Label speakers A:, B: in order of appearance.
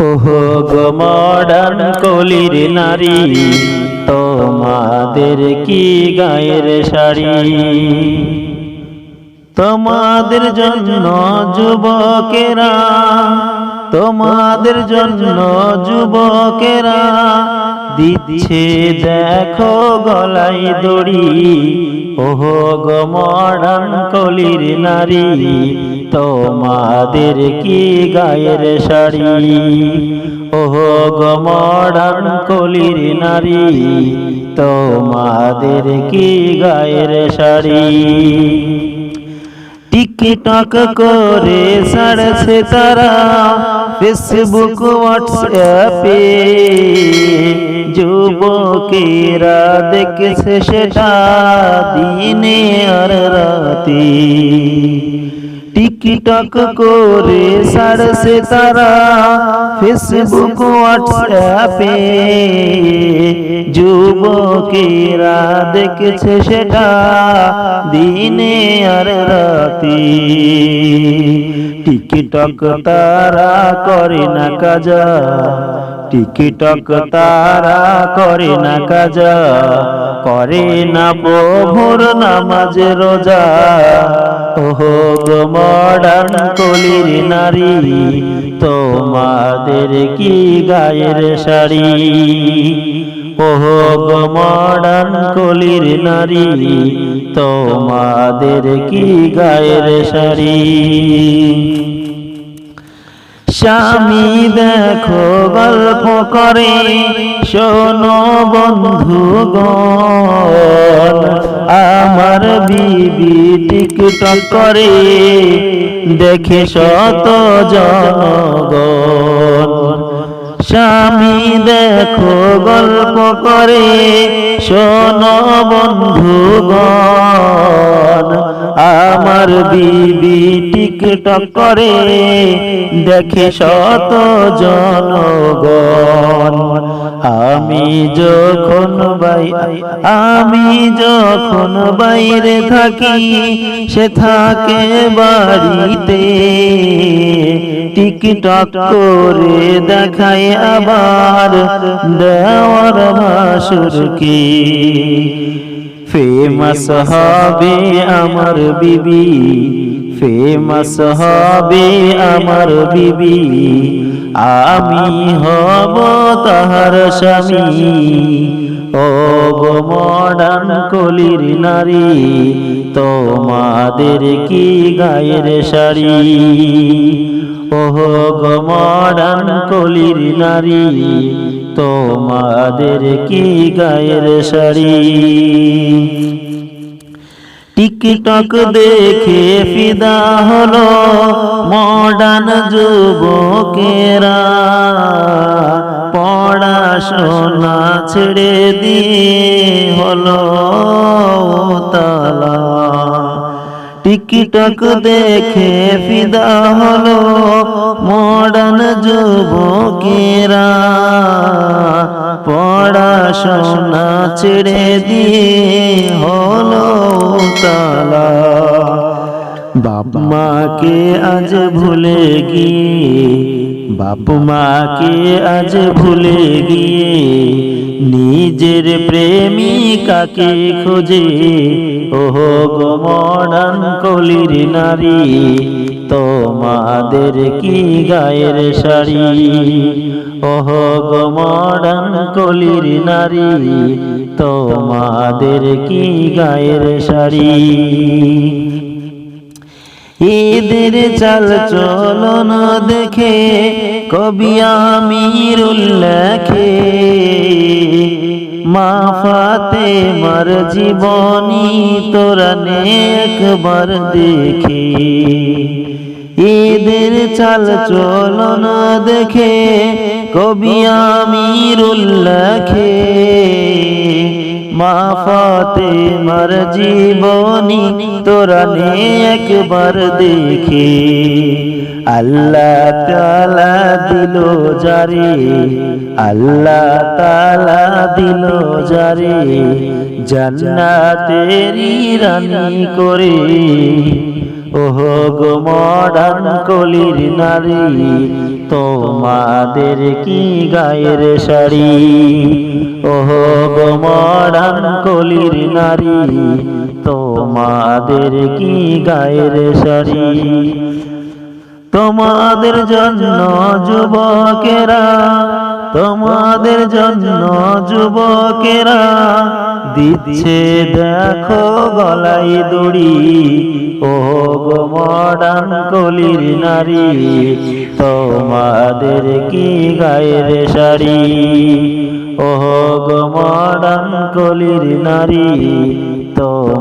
A: ওহো গো মডার্ন কলির নারী, তোমাদের কি গায়ের শাড়ি? তোমাদের জন্য যুবকেরা, তোমাদের জন্য যুবকেরা, দিচ্ছে দেখো গলাই দড়ি। ওহো গো মডার্ন কলির নারী তোমাদের কি গায়ের শাড়ি? ওহো গো মডার্ন কলির নারী, তোমাদের কি গায়ের শাড়ি? টিকটক করে সাড়ছে তারা ফেসবুক হোয়াটসঅ্যাপে যুবকেরা দেখছে সেটা দিনে আর রাতে। টিকটক করে সাড়ছে তারা। ফেসবুক হোয়াটসঅ্যাপে যুবকেরা দেখছে সেটা। দিনে আর রাতে টিকটক তারা করে না কাজা। টিকটক তারা করে না কাজা। করে না প্রভুর নামাজ রোজা। ওহো গো মডার্ন কলির নারী তোমাদের কি গায়ের শাড়ি? ওহো গো মডার্ন কলির নারী তোমাদের কি গায়ের শাড়ি? স্বামী দেখো গল্প করে, শোনো বন্ধুগণ আমার বিবি টিকটক করে, দেখে শত জনগণ। স্বামী দেখো গল্প করে, শোনো বন্ধুগণ আমার বিবি টিকটক করে, দেখে শত জনগণ। আমি যখন আমি যখন বাইরে থাকি, সে থাকে বাড়িতে। টিকটক করে দেখায় আবার দেওয়ার ভাসুরকে ফেমাস হবে আমার বিবি। ফেমাস হবে আমার বিবি। আমি হব তাহার স্বামী। ও মডার্ন কলির নারী, তোমাদের কি গায়ের শাড়ি? ওহ গো কলির নারী, তোমাদের কি গায়ের শাড়ি? টিকটক দেখে ফিদা হলো মডার্ন যুবকেরা। পড়াশোনা ছেড়ে দিয়ে হলো তালা। টিকটক দেখে ফিদা হলো মডার্ন যুবকেরা। পড়াশোনা ছেড়ে দিয়ে হলো তালা। বাপ মাকে আজ ভুলে গিয়ে, বাপ মাকে আজ ভুলে গিয়ে, নিজের প্রেমিকাকে খোঁজে? ওহো গো মডার্ন কলির নারী তোমাদের কি গায়ের শাড়ি? ওহো গো মডার্ন কলির নারী, তোমাদের কি গায়ের শাড়ি? ঈদের চাল চলন দেখে কবি আমিরুল লেখে। মা ফাতে মার জীবনী তোরা একবার দেখে। ঈদের চাল চলন দেখে, কবি আমিরুল লেখে মা ফাতে মার জীবনী তোরা একবার দেখে। আল্লাহ তালা দিল জারে, আল্লাহ তালা দিল জারে জান্নাতেরি রানী করে। ওহো গো মডার্ন কলির নারী, তোমাদের কি গায়ের শাড়ি? ওহো গো মডার্ন কলির নারী, তোমাদের কি গায়ের শাড়ি? তোমাদের জন্য যুবকেরা, তোমাদের জন্য যুবকেরা, দিচ্ছে দেখো গলাই দড়ি। ও গো মডার্ন কলির নারী, তোমাদের কি গায়ের শাড়ি? ও গো মডার্ন কলির নারী তোমার